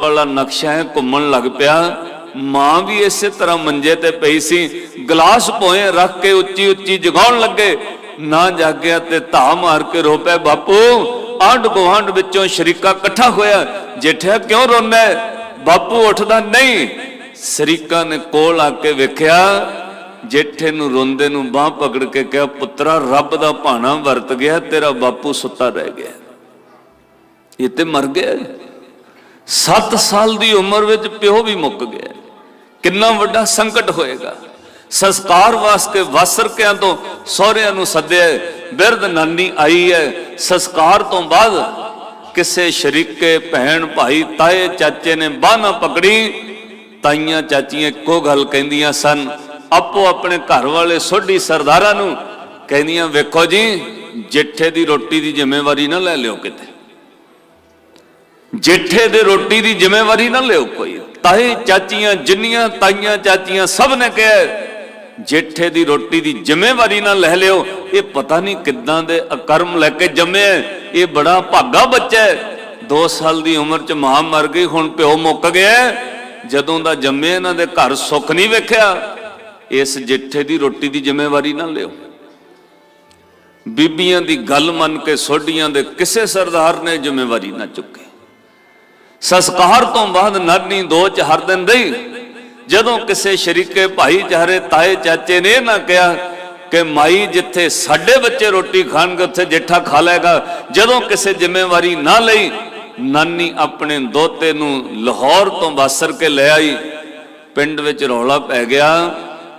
ਵਾਲਾ ਨਕਸ਼ਾ ਹੈ, ਘੁੰਮਣ ਲੱਗ ਪਿਆ। ਮਾਂ ਵੀ ਇਸੇ ਤਰ੍ਹਾਂ ਮੰਜੇ ਤੇ ਪਈ ਸੀ। ਗਲਾਸ ਭੋਏ ਰੱਖ ਕੇ ਉੱਚੀ ਉੱਚੀ ਜਗਾਉਣ ਲੱਗੇ। ਨਾ ਜਾਗਿਆ ਤੇ ਧਾ ਮਾਰ ਕੇ ਰੋ ਪਿਆ ਬਾਪੂ, ਆਂਢ ਗੁਆਂਢ ਵਿੱਚੋਂ ਸ਼ਰੀਕਾ ਇਕੱਠਾ ਹੋਇਆ। ਜੇਠਿਆ ਕਿਉਂ ਰੋਂਦਾ ਬਾਪੂ ਉੱਠਦਾ, ਨਹੀਂ। ਸ਼ਰੀਕਾ ਨੇ ਕੋਲ ਆ ਕੇ ਵੇਖਿਆ। ਜੇਠੇ ਨੂੰ ਰੋਂਦੇ ਨੂੰ ਬਾਹ ਪਕੜ ਕੇ ਕਿਹਾ, ਪੁੱਤਰਾ, ਰੱਬ ਦਾ ਭਾਣਾ ਵਰਤ ਗਿਆ, ਤੇਰਾ ਬਾਪੂ ਸੁੱਤਾ ਰਹਿ ਗਿਆ। ਇਹ ਤੇ ਮਰ ਗਿਆ 7 ਸਾਲ ਦੀ ਉਮਰ ਵਿੱਚ ਪਿਓ ਵੀ ਮੁੱਕ ਗਿਆ। ਕਿੰਨਾ ਵੱਡਾ ਸੰਕਟ ਹੋਏਗਾ। ਸੰਸਕਾਰ ਵਾਸਤੇ ਵਾਸਰਕਿਆਂ ਤੋਂ ਸਹੁਰਿਆਂ ਨੂੰ ਸੱਦਿਆ ਬਿਰਧ ਨਾਨੀ ਆਈ ਹੈ। ਸੰਸਕਾਰ ਤੋਂ ਬਾਅਦ ਕਿਸੇ ਸ਼ਰੀਕੇ ਭੈਣ, ਭਾਈ, ਤਾਏ, ਚਾਚੇ ਨੇ ਬਾਹ ਨਾ ਪਕੜੀ ਤਾਈਆਂ, ਚਾਚੀਆਂ ਇੱਕੋ ਗੱਲ ਕਹਿੰਦੀਆਂ ਸਨ। ਆਪੋ ਆਪਣੇ ਘਰ ਵਾਲੇ ਸੋਢੀ ਸਰਦਾਰਾਂ ਨੂੰ ਕਹਿੰਦੀਆਂ, ਵੇਖੋ ਜੀ, ਜੇਠੇ ਦੀ ਰੋਟੀ ਦੀ ਜ਼ਿੰਮੇਵਾਰੀ ਨਾ ਲੈ ਲਿਓ ਕਿਤੇ। ਜੇਠੇ ਦੇ ਰੋਟੀ ਦੀ ਜ਼ਿੰਮੇਵਾਰੀ ਨਾ ਲਿਓ ਕੋਈ। ਤਾਏ ਚਾਚੀਆਂ, ਜਿੰਨੀਆਂ ਤਾਈਆਂ, ਚਾਚੀਆਂ ਸਭ ਨੇ ਕਿਹਾ, ਜੇਠੇ ਦੀ ਰੋਟੀ ਦੀ ਜ਼ਿੰਮੇਵਾਰੀ ਨਾ ਲੈ ਲਿਓ। ਇਹ ਪਤਾ ਨਹੀਂ ਕਿੱਦਾਂ ਦੇ ਅਕਰਮ ਲੈ ਕੇ ਜੰਮਿਆ ਇਹ ਬੜਾ ਭਾਗਾ ਬੱਚਾ ਹੈ 2 ਸਾਲ ਦੀ ਉਮਰ ਚ ਮਾਂ ਮਰ ਗਈ, ਹੁਣ ਪਿਓ ਮੁੱਕ ਗਿਆ ਜਦੋਂ ਦਾ ਜੰਮੇ ਇਹਨਾਂ ਦੇ ਘਰ ਸੁੱਖ ਨਹੀਂ ਵੇਖਿਆ, ਇਸ ਜੇਠੇ ਦੀ ਰੋਟੀ ਦੀ ਜ਼ਿੰਮੇਵਾਰੀ ਨਾ ਲਿਓ। ਬੀਬੀਆਂ ਦੀ ਗੱਲ ਮੰਨ ਕੇ ਸੋਢੀਆਂ ਦੇ ਕਿਸੇ ਸਰਦਾਰ ਨੇ ਜ਼ਿੰਮੇਵਾਰੀ ਨਾ ਚੁੱਕੀ। ਸੰਸਕਾਰ ਤੋਂ ਬਾਅਦ ਨਾਨੀ ਦੋ ਚ ਹਰ ਦਿਨ ਰਹੀ। ਜਦੋਂ ਕਿਸੇ ਸ਼ਰੀਕੇ ਭਾਈਚਾਰੇ ਤਾਏ ਚਾਚੇ ਨੇ ਇਹ ਨਾ ਕਿਹਾ ਕਿ ਮਾਈ ਜਿੱਥੇ ਸਾਡੇ ਬੱਚੇ ਰੋਟੀ ਖਾਣਗੇ, ਉੱਥੇ ਜੇਠਾ ਖਾ ਲੇਗਾ ਜਦੋਂ ਕਿਸੇ ਜ਼ਿੰਮੇਵਾਰੀ ਨਾ ਲਈ, ਨਾਨੀ ਆਪਣੇ ਦੋਤੇ ਨੂੰ ਲਾਹੌਰ ਤੋਂ ਵਾਸਰ ਕੇ ਲੈ ਆਈ। ਪਿੰਡ ਵਿੱਚ ਰੌਲਾ ਪੈ ਗਿਆ।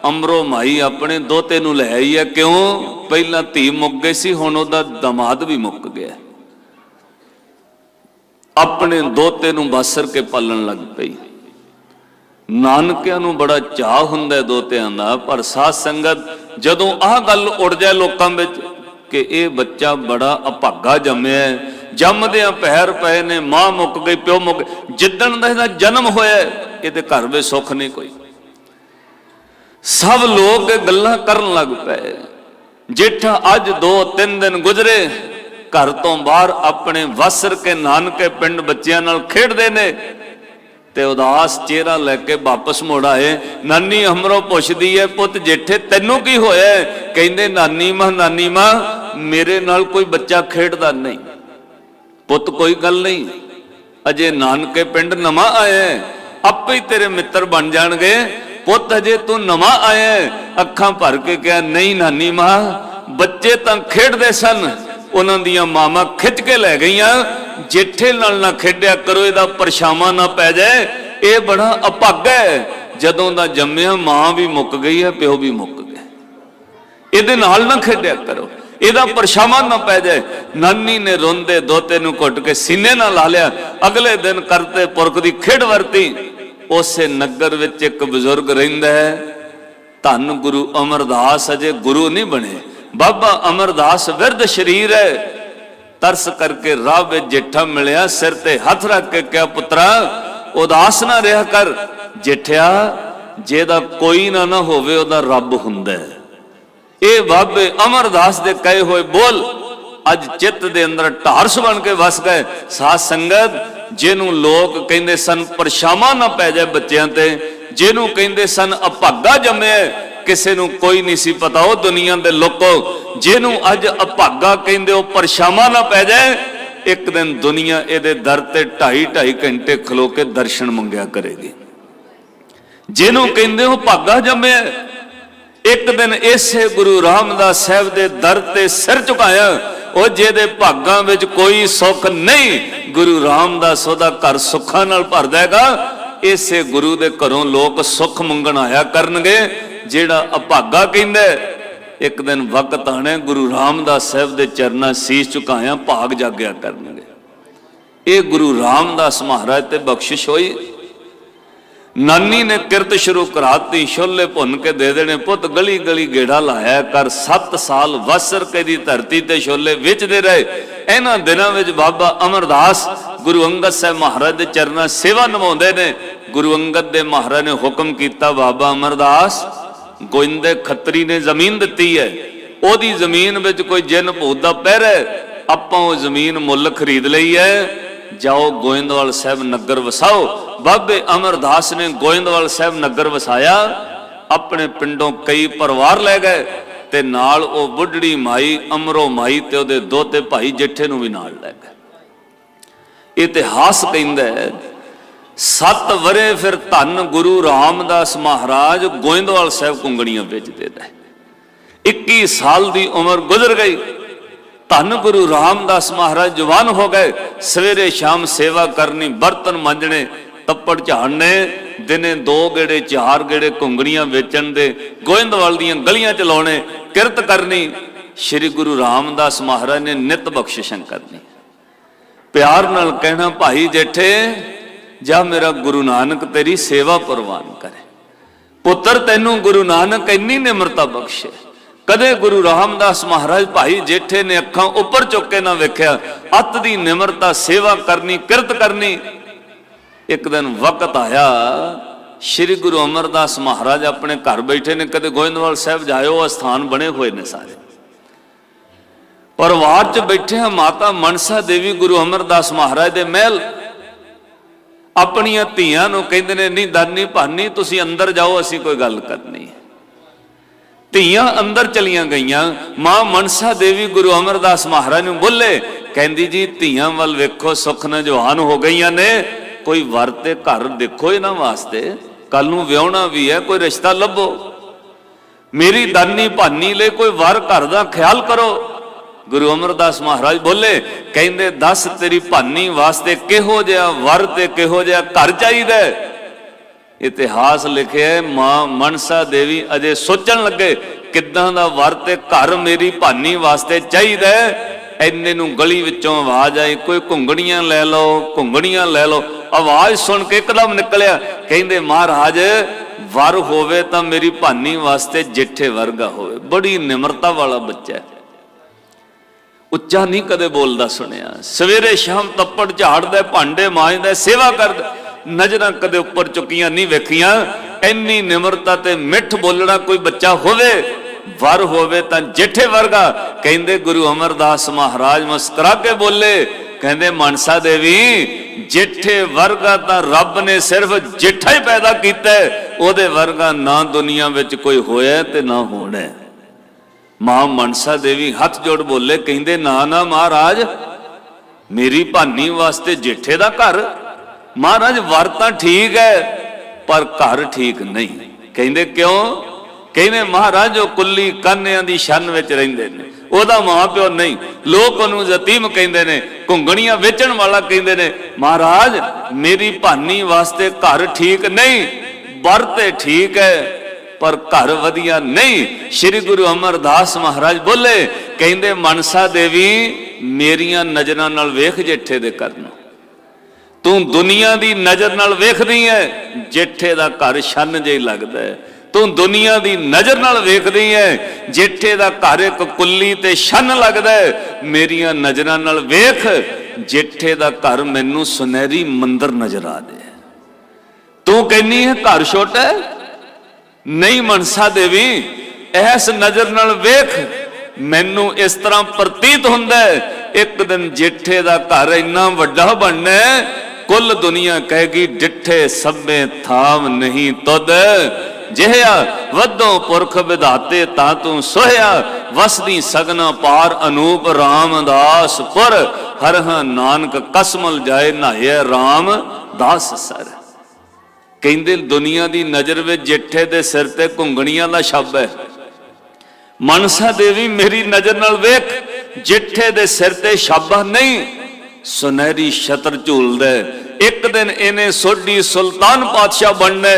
ਅਮਰੋ ਮਾਈ ਆਪਣੇ ਦੋਤੇ ਨੂੰ ਲੈ ਆਈ ਹੈ। ਕਿਉਂ? ਪਹਿਲਾਂ ਧੀ ਮੁੱਕ ਗਈ ਸੀ, ਹੁਣ ਉਹਦਾ ਦਮਾਦ ਵੀ ਮੁੱਕ ਗਿਆ। ਆਪਣੇ ਦੋਤੇ ਨੂੰ ਬਾਸਰ ਕੇ ਪਾਲਣ ਲੱਗ ਪਈ ਨਾਨਕਿਆਂ ਨੂੰ ਬੜਾ ਚਾਹ ਹੁੰਦਾ ਦੋਤਿਆਂ ਦਾ, ਪਰ ਸਾਧ ਸੰਗਤ ਜਦੋਂ ਆਹ ਗੱਲ ਉੜ ਜਾਏ ਲੋਕਾਂ ਵਿੱਚ ਕਿ ਇਹ ਬੱਚਾ ਬੜਾ ਅਭਾਗਾ ਜੰਮਿਆ ਜੰਮਦਿਆਂ ਪੈਰ ਪਏ ਨੇ, ਮਾਂ ਮੁੱਕ ਗਈ, ਪਿਓ ਮੁੱਕ ਗਿਆ। ਜਿੱਦਣ ਦਾ ਇਹਦਾ ਜਨਮ ਹੋਇਆ ਇਹਦੇ ਘਰ ਵਿੱਚ ਸੁੱਖ ਨਹੀਂ ਕੋਈ ਸਭ ਲੋਕ ਗੱਲਾਂ ਕਰਨ ਲੱਗ ਪਏ ਜੇਠਾ ਅੱਜ 2-3 ਦਿਨ ਗੁਜ਼ਰੇ ਘਰ ਤੋਂ ਬਾਹਰ ਆਪਣੇ ਵਸਰ ਕੇ ਨਾਨਕੇ ਪਿੰਡ ਬੱਚਿਆਂ ਨਾਲ ਖੇਡਦੇ ਨੇ ਤੇ ਉਦਾਸ ਚਿਹਰਾ ਲੈ ਕੇ ਵਾਪਸ ਮੁੜ ਆਏ। ਨਾਨੀ ਹਮਰੋ ਪੁੱਛਦੀ ਹੈ, ਪੁੱਤ, ਜੇਠੇ, ਤੈਨੂੰ ਕੀ ਹੋਇਆ ਕਹਿੰਦੇ, ਨਾਨੀ ਮਾਂ ਨਾਨੀ ਮਾਂ, ਮੇਰੇ ਨਾਲ ਕੋਈ ਬੱਚਾ ਖੇਡਦਾ ਨਹੀਂ। ਪੁੱਤ, ਕੋਈ ਗੱਲ ਨਹੀਂ। ਅਜੇ ਨਾਨਕੇ ਪਿੰਡ ਨਵਾਂ ਆਇਆ ਆਪੇ ਹੀ ਤੇਰੇ ਮਿੱਤਰ ਬਣ ਜਾਣਗੇ। ਪੁੱਤ, ਅਜੇ ਤੂੰ ਨਵਾਂ ਆਇਆ ਅੱਖਾਂ ਭਰ ਕੇ ਕਿਹਾ, ਨਹੀਂ, ਨਾਨੀ ਮਾਂ, ਬੱਚੇ ਤਾਂ ਖੇਡਦੇ ਸਨ। ਉਹਨਾਂ ਦੀਆਂ ਮਾਮਾ ਖਿੱਚ ਕੇ ਲੈ ਗਈਆਂ। ਜੇਠੇ ਨਾਲ ਨਾ ਖੇਡਿਆ ਕਰੋ, ਇਹਦਾ ਪਰਛਾਵਾਂ ਨਾ ਪੈ ਜਾਏ। ਇਹ ਬੜਾ ਅਭਾਗਾ ਹੈ। ਜਦੋਂ ਦਾ ਜੰਮਿਆ, ਮਾਂ ਵੀ ਮੁੱਕ ਗਈ ਹੈ, ਪਿਓ ਵੀ ਮੁੱਕ ਗਿਆ। ਇਹਦੇ ਨਾਲ ਨਾ ਖੇਡਿਆ ਕਰੋ। ਇਹਦਾ ਪਰਛਾਵਾਂ ਨਾ ਪੈ ਜਾਏ। ਨਾਨੀ ਨੇ ਰੋਂਦੇ ਦੋਤੇ ਨੂੰ ਘੁੱਟ ਕੇ ਸੀਨੇ ਨਾਲ ਲਾ ਲਿਆ। ਅਗਲੇ ਦਿਨ ਕਰਤੇ ਪੁਰਖ ਦੀ ਖੇਡ ਵਰਤੀ। ਉਸੇ ਨਗਰ ਵਿੱਚ ਇੱਕ ਬਜ਼ੁਰਗ ਰਹਿੰਦਾ ਹੈ। ਧੰਨ ਗੁਰੂ ਅਮਰਦਾਸ ਅਜੇ ਗੁਰੂ ਨਹੀਂ ਬਣੇ। ਬਾਬਾ ਅਮਰਦਾਸ ਵਿਰਧ ਸ਼ਰੀਰ ਹੈ। ਤਰਸ ਕਰਕੇ ਰਾਹ ਵਿੱਚ ਜੇਠਾ ਮਿਲਿਆ, ਸਿਰ ਤੇ ਹੱਥ ਰੱਖ ਕੇ ਕਿਹਾ, ਪੁੱਤਰਾ, ਉਦਾਸ ਨਾ ਰਿਹਾ ਕਰ। ਜੇਠਿਆ ਜਿਹਦਾ ਕੋਈ ਨਾ ਨਾ ਹੋਵੇ, ਉਹਦਾ ਰੱਬ ਹੁੰਦਾ ਹੈ। ਇਹ ਬਾਬੇ ਅਮਰਦਾਸ ਦੇ ਕਹੇ ਹੋਏ ਬੋਲ ਅੱਜ ਚਿੱਤ ਦੇ ਅੰਦਰ ਢਾਰਸ ਬਣ ਕੇ ਵਸ ਗਏ। ਸਾਧ ਸੰਗਤ ਜਿਹਨੂੰ ਲੋਕ ਕਹਿੰਦੇ ਸਨ ਪਰਛਾਵਾਂ ਨਾ ਪੈ ਜਾਏ ਬੱਚਿਆਂ ਤੇ, ਜਿਹਨੂੰ ਕਹਿੰਦੇ ਸਨ ਅਭਾਗਾ ਜੰਮਿਆ ਕਿਸੇ ਨੂੰ ਕੋਈ ਨਹੀਂ ਸੀ ਪਤਾ ਉਹ ਦੁਨੀਆ ਦੇ ਲੋਕੋ। ਜਿਹਨੂੰ ਅੱਜ ਅਭਾਗਾ ਕਹਿੰਦੇ ਉਹ ਪਰਛਾਵਾਂ ਨਾ ਪੈ ਜਾਏ, ਇੱਕ ਦਿਨ ਦੁਨੀਆ ਇਹਦੇ ਦਰ ਤੇ ਢਾਈ ਢਾਈ ਘੰਟੇ ਖਲੋ ਕੇ ਦਰਸ਼ਨ ਮੰਗਿਆ ਕਰੇਗੀ। ਜਿਹਨੂੰ ਕਹਿੰਦੇ ਉਹ ਭਾਗਾ ਜੰਮਿਆ ਇੱਕ ਦਿਨ ਇਸੇ ਗੁਰੂ ਰਾਮਦਾਸ ਸਾਹਿਬ ਦੇ ਦਰ ਤੇ ਸਿਰ ਝੁਕਾਇਆ, ਉਹ ਜਿਹਦੇ ਭਾਗਾਂ ਵਿੱਚ ਕੋਈ ਸੁੱਖ ਨਹੀਂ ਗੁਰੂ ਰਾਮਦਾਸ ਉਹਦਾ ਘਰ ਸੁੱਖਾਂ ਨਾਲ ਭਰਦਾ ਦੇਗਾ ਇਸੇ ਗੁਰੂ ਦੇ ਘਰੋਂ ਲੋਕ ਸੁੱਖ ਮੰਗਣ ਆਇਆ ਕਰਨਗੇ, ਜਿਹੜਾ ਅਭਾਗਾ ਕਹਿੰਦਾ ਇੱਕ ਦਿਨ ਵਕਤ ਆਣੇ ਗੁਰੂ ਰਾਮਦਾਸ ਸਾਹਿਬ ਦੇ ਚਰਨਾਂ ਸੀਸ ਝੁਕਾਇਆ, ਭਾਗ ਜਾਗਿਆ ਕਰਨਗੇ। ਇਹ ਗੁਰੂ ਰਾਮਦਾਸ ਮਹਾਰਾਜ ਤੇ ਬਖਸ਼ਿਸ਼ ਹੋਈ। ਨਾਨੀ ਨੇ ਕਿਰਤ ਸ਼ੁਰੂ ਕਰਾਤੀ, ਛੋਲੇ ਭੁੰਨ ਕੇ ਦੇ ਦੇਣੇ। ਪੁੱਤ ਗਲੀ ਗਲੀ ਗੇੜਾ ਲਾਇਆ ਕਰ 7 ਸਾਲ ਵਸਰ ਕੇ ਦੀ ਧਰਤੀ ਤੇ ਛੋਲੇ ਵੇਚਦੇ ਰਹੇ। ਇਹਨਾਂ ਦਿਨਾਂ ਵਿੱਚ ਬਾਬਾ ਅਮਰਦਾਸ ਗੁਰੂ ਅੰਗਦ ਸਾਹਿਬ ਮਹਾਰਾਜ ਦੇ ਚਰਨਾਂ ਸੇਵਾ ਨਿਭਾਉਂਦੇ ਨੇ। ਗੁਰੂ ਅੰਗਦ ਦੇ ਮਹਾਰਾਜ ਨੇ ਹੁਕਮ ਕੀਤਾ, ਬਾਬਾ ਅਮਰਦਾਸ, ਗੋਇੰਦੇ ਖੱਤਰੀ ਨੇ ਜ਼ਮੀਨ ਦਿੱਤੀ ਹੈ। ਉਹਦੀ ਜ਼ਮੀਨ ਵਿੱਚ ਕੋਈ ਜਿੰਨ ਭੂਤ ਦਾ ਪਹਿਰਾ ਆਪਾਂ ਉਹ ਜ਼ਮੀਨ ਮੁੱਲ ਖਰੀਦ ਲਈ ਹੈ। ਜਾਓ ਗੋਇੰਦਵਾਲ ਸਾਹਿਬ ਨਗਰ ਵਸਾਓ। ਬਾਬੇ ਅਮਰਦਾਸ ਨੇ ਗੋਇੰਦਵਾਲ ਸਾਹਿਬ ਨਗਰ ਵਸਾਇਆ, ਆਪਣੇ ਪਿੰਡੋਂ ਕਈ ਪਰਿਵਾਰ ਲੈ ਗਏ ਤੇ ਨਾਲ ਉਹ ਬੁੱਢੜੀ ਮਾਈ, ਅਮਰੋ ਮਾਈ ਤੇ ਉਹਦੇ ਦੋਤੇ ਭਾਈ ਜੇਠੇ ਨੂੰ ਵੀ ਨਾਲ ਲੈ ਗਏ। ਇਤਿਹਾਸ ਕਹਿੰਦਾ ਹੈ, ਸੱਤ ਵਰੇ ਫਿਰ ਧੰਨ ਗੁਰੂ ਰਾਮਦਾਸ ਮਹਾਰਾਜ ਗੋਇੰਦਵਾਲ ਸਾਹਿਬ ਕੁੰਗੜੀਆਂ ਵੇਚਦੇ ਰਹੇ 21 ਸਾਲ ਦੀ ਉਮਰ ਗੁਜ਼ਰ ਗਈ, ਧੰਨ ਗੁਰੂ ਰਾਮਦਾਸ ਮਹਾਰਾਜ ਜਵਾਨ ਹੋ ਗਏ, ਸਵੇਰੇ ਸ਼ਾਮ ਸੇਵਾ ਕਰਨੀ, ਬਰਤਨ ਮਾਂਜਣੇ ਤੱਪੜ ਝਾੜਨੇ ਦਿਨੇ ਦੋ ਗੇੜੇ, ਚਾਰ ਗੇੜੇ ਘੁੰਗੜੀਆਂ ਵੇਚਣ ਦੇ, ਗੋਇੰਦਵਾਲ ਦੀਆਂ ਗਲੀਆਂ ਚਲਾਉਣੇ ਕਿਰਤ ਕਰਨੀ। ਸ੍ਰੀ ਗੁਰੂ ਰਾਮਦਾਸ ਮਹਾਰਾਜ ਨੇ ਨਿਤ ਬਖਸ਼ਿਸ਼ਾਂ ਕਰਨੀ ਪਿਆਰ ਨਾਲ ਕਹਿਣਾ, ਭਾਈ ਜੇਠੇ, ਜਾ ਮੇਰਾ ਗੁਰੂ ਨਾਨਕ ਤੇਰੀ ਸੇਵਾ ਪ੍ਰਵਾਨ ਕਰੇ। ਪੁੱਤਰ ਤੈਨੂੰ ਗੁਰੂ ਨਾਨਕ ਇੰਨੀ ਨਿਮਰਤਾ ਬਖਸ਼ੇ। ਕਦੇ ਗੁਰੂ ਰਾਮਦਾਸ ਮਹਾਰਾਜ ਭਾਈ ਜੇਠੇ ਨੇ ਅੱਖਾਂ ਉੱਪਰ ਚੁੱਕ ਕੇ ਨਾ ਵੇਖਿਆ, ਅੱਤ ਦੀ ਨਿਮਰਤਾ, ਸੇਵਾ ਕਰਨੀ, ਕਿਰਤ ਕਰਨੀ ਇੱਕ ਦਿਨ ਵਕਤ ਆਇਆ, ਸ੍ਰੀ ਗੁਰੂ ਅਮਰਦਾਸ ਮਹਾਰਾਜ ਆਪਣੇ ਘਰ ਬੈਠੇ ਨੇ, ਕਦੇ ਗੋਇੰਦਵਾਲ ਸਾਹਿਬ ਜਾਇਓ ਅਸਥਾਨ ਬਣੇ ਹੋਏ ਨੇ ਸਾਰੇ। ਪਰਿਵਾਰ 'ਚ ਬੈਠੇ ਆ ਮਾਤਾ ਮਨਸਾ ਦੇਵੀ ਗੁਰੂ ਅਮਰਦਾਸ ਮਹਾਰਾਜ ਦੇ ਮਹਿਲ। ਆਪਣੀਆਂ ਧੀਆਂ ਨੂੰ ਕਹਿੰਦੇ ਨੇ, ਨਹੀਂ ਦਾਨੀ ਭਾਨੀ, ਤੁਸੀਂ ਅੰਦਰ ਜਾਓ, ਅਸੀਂ ਕੋਈ ਗੱਲ ਕਰਨੀ ਹੈ। ਧੀਆਂ ਅੰਦਰ ਚਲੀਆਂ ਗਈਆਂ, ਮਾਂ ਮਨਸਾ ਦੇਵੀ ਗੁਰੂ ਅਮਰਦਾਸ ਮਹਾਰਾਜ ਨੂੰ ਬੋਲੇ, ਕਹਿੰਦੀ ਜੀ, ਧੀਆਂ ਵੱਲ ਵੇਖੋ ਸੁਖ ਨਾਲ ਜਵਾਨ ਹੋ ਗਈਆਂ ਨੇ ਕੋਈ ਵਰ ਤੇ ਘਰ ਦੇਖੋ ਇਹਨਾਂ ਵਾਸਤੇ ਕੱਲ ਨੂੰ ਵਿਆਹਣਾ ਵੀ ਹੈ, ਕੋਈ ਰਿਸ਼ਤਾ ਲੱਭੋ। ਮੇਰੀ ਦਾਨੀ ਭਾਨੀ ਲਈ ਕੋਈ ਵਰ ਘਰ ਦਾ ਖਿਆਲ ਕਰੋ। ਗੁਰੂ ਅਮਰਦਾਸ ਮਹਾਰਾਜ ਬੋਲੇ, ਕਹਿੰਦੇ, ਦੱਸ ਤੇਰੀ ਭਾਨੀ ਵਾਸਤੇ ਕਿਹੋ ਜਿਹਾ ਵਰ ਤੇ ਕਿਹੋ ਜਿਹਾ ਘਰ ਚਾਹੀਦਾ ਇਤਿਹਾਸ ਲਿਖਿਆ ਮਾਂ ਮਨਸਾ ਦੇਵੀ ਅਜੇ ਸੋਚਣ ਲੱਗੇ, ਕਿੱਦਾਂ ਦਾ ਵਰ ਤੇ ਘਰ ਮੇਰੀ ਭਾਨੀ ਵਾਸਤੇ ਚਾਹੀਦਾ ਐਨੇ ਨੂੰ ਗਲੀ ਵਿੱਚੋਂ ਆਵਾਜ਼ ਆਈ, ਕੋਈ ਘੁੰਗਣੀਆਂ ਲੈ ਲਓ, ਘੁੰਗਣੀਆਂ ਲੈ ਲਓ। ਆਵਾਜ਼ ਸੁਣ ਕੇ ਇੱਕਦਮ ਨਿਕਲਿਆ, ਕਹਿੰਦੇ, ਮਹਾਰਾਜ, ਵਰ ਹੋਵੇ ਤਾਂ ਮੇਰੀ ਭਾਨੀ ਵਾਸਤੇ ਜਿੱਠੇ ਵਰਗਾ ਹੋਵੇ। ਬੜੀ ਨਿਮਰਤਾ ਵਾਲਾ ਬੱਚਾ ਹੈ। ਉੱਚਾ ਨਹੀਂ ਕਦੇ ਬੋਲਦਾ ਸੁਣਿਆ। ਸਵੇਰੇ ਸ਼ਾਮ ਤੱਪੜ ਝਾੜਦਾ, ਭਾਂਡੇ ਮਾਂਜਦਾ, ਸੇਵਾ ਕਰਦਾ। ਨਜ਼ਰਾਂ ਕਦੇ ਉੱਪਰ ਚੁੱਕੀਆਂ ਨਹੀਂ ਵੇਖੀਆਂ। ਇੰਨੀ ਨਿਮਰਤਾ ਤੇ ਮਿੱਠ ਬੋਲਣਾ ਕੋਈ ਬੱਚਾ ਹੋਵੇ ਵਰ ਹੋਵੇ ਤਾਂ ਜੇਠੇ ਵਰਗਾ। ਕਹਿੰਦੇ ਗੁਰੂ ਅਮਰਦਾਸ ਮਹਾਰਾਜ ਮੁਸਕਰਾ ਕੇ ਬੋਲੇ। ਕਹਿੰਦੇ ਮਨਸਾ ਦੇਵੀ, ਜੇਠੇ ਵਰਗਾ ਤਾਂ ਰੱਬ ਨੇ ਸਿਰਫ ਜੇਠਾ ਹੀ ਪੈਦਾ ਕੀਤਾ ਉਹਦੇ ਵਰਗਾ ਨਾ ਦੁਨੀਆ ਵਿੱਚ ਕੋਈ ਹੋਇਆ ਤੇ ਨਾ ਹੋਣਾ ਮਾਂ ਮਨਸਾ ਦੇਵੀ ਹੱਥ ਜੋੜ ਬੋਲੇ, ਕਹਿੰਦੇ, ਨਾ ਨਾ ਮਹਾਰਾਜ, ਮੇਰੀ ਭਾਨੀ ਵਾਸਤੇ ਜੇਠੇ ਦਾ ਘਰ। ਮਹਾਰਾਜ, ਵਰ ਤਾਂ ਠੀਕ ਹੈ, ਪਰ ਘਰ ਠੀਕ ਨਹੀਂ। ਕਹਿੰਦੇ, ਕਿਉਂ? ਕਹਿੰਦੇ ਮਹਾਰਾਜ ਉਹ ਕੁੱਲੀ ਕਾਨਿਆਂ ਦੀ ਸ਼ਨ ਵਿੱਚ ਰਹਿੰਦੇ ਨੇ। ਉਹਦਾ ਮਾਂ ਪਿਓ ਨਹੀਂ। ਲੋਕ ਉਹਨੂੰ ਯਤੀਮ ਕਹਿੰਦੇ ਨੇ, ਘੁੰਗਣੀਆਂ ਵੇਚਣ ਵਾਲਾ ਕਹਿੰਦੇ ਨੇ, ਮਹਾਰਾਜ, ਮੇਰੀ ਭਾਨੀ ਵਾਸਤੇ ਘਰ ਠੀਕ ਨਹੀਂ ਵਰ ਤੇ ਠੀਕ ਹੈ, ਪਰ ਘਰ ਵਧੀਆ ਨਹੀਂ। ਸ੍ਰੀ ਗੁਰੂ ਅਮਰਦਾਸ ਮਹਾਰਾਜ ਬੋਲੇ, ਕਹਿੰਦੇ, ਮਨਸਾ ਦੇਵੀ, ਮੇਰੀਆਂ ਨਜ਼ਰਾਂ ਨਾਲ ਵੇਖ ਜੇਠੇ ਦੇ ਘਰ ਨੂੰ। ਤੂੰ ਦੁਨੀਆ ਦੀ ਨਜ਼ਰ ਨਾਲ ਵੇਖਦੀ ਹੈ, ਜੇਠੇ ਦਾ ਘਰ ਛੰਨ ਜਿਹਾ ਲੱਗਦਾ ਹੈ। ਤੂੰ ਦੁਨੀਆ ਦੀ ਨਜ਼ਰ ਨਾਲ ਵੇਖਦੀ ਹੈ ਜੇਠੇ ਦਾ ਘਰ ਇੱਕ ਕੁੱਲੀ ਤੇ ਛੰਨ ਲੱਗਦਾ ਮੇਰੀਆਂ ਨਜ਼ਰਾਂ ਨਾਲ ਵੇਖ ਜੇਠੇ ਦਾ ਘਰ ਮੈਨੂੰ ਸੁਨਹਿਰੀ ਮੰਦਰ ਨਜ਼ਰ ਆਦੇ ਤੂੰ ਕਹਿੰਨੀ ਹੈ ਘਰ ਛੋਟਾ ਨਹੀਂ ਮਨਸਾ ਦੇਵੀ ਐਸ ਨਜ਼ਰ ਨਾਲ ਵੇਖ ਮੈਨੂੰ ਇਸ ਤਰ੍ਹਾਂ ਪ੍ਰਤੀਤ ਹੁੰਦਾ ਇੱਕ ਦਿਨ ਜੇਠੇ ਦਾ ਘਰ ਇੰਨਾ ਵੱਡਾ ਬਣਨਾ ਹੈ, ਕੁੱਲ ਦੁਨੀਆ ਕਹੇਗੀ ਡਿੱਠੇ ਸਭੇ ਥਾਮ ਨਹੀਂ ਤੁਧ। ਜਿਹਿਆ ਵੱਧੋਂ ਪੁਰਖ ਵਿਧਾਤੇ ਤਾਂ ਤੂੰ ਸੋਹਿਆ, ਵਸਦੀ ਸਗਨਾ ਪਾਰ ਅਨੂਪ ਰਾਮਦਾਸ ਪੁਰ ਹਰਹ ਨਾਨਕ ਕਸਮਲ ਜਾਏ ਨਾਏ ਰਾਮ ਦਾਸ ਸਰ। ਕਹਿੰਦੇ ਦੁਨੀਆ ਦੀ ਨਜ਼ਰ ਵਿੱਚ ਜੇਠੇ ਦੇ ਸਿਰ ਤੇ ਘੁੰਗਣੀਆਂ ਦਾ ਸ਼ਬ ਹੈ। ਮਨਸਾ ਦੇਵੀ ਮੇਰੀ ਨਜ਼ਰ ਨਾਲ ਵੇਖ, ਜੇਠੇ ਦੇ ਸਿਰ ਤੇ ਸ਼ਾਬਾ ਨਹੀਂ, ਸੁਨਹਿਰੀ ਛਤਰ ਝੂਲਦਾ ਇੱਕ ਦਿਨ ਇਹਨੇ ਸੋਢੀ ਸੁਲਤਾਨ ਪਾਤਸ਼ਾਹ ਬਣਨਾ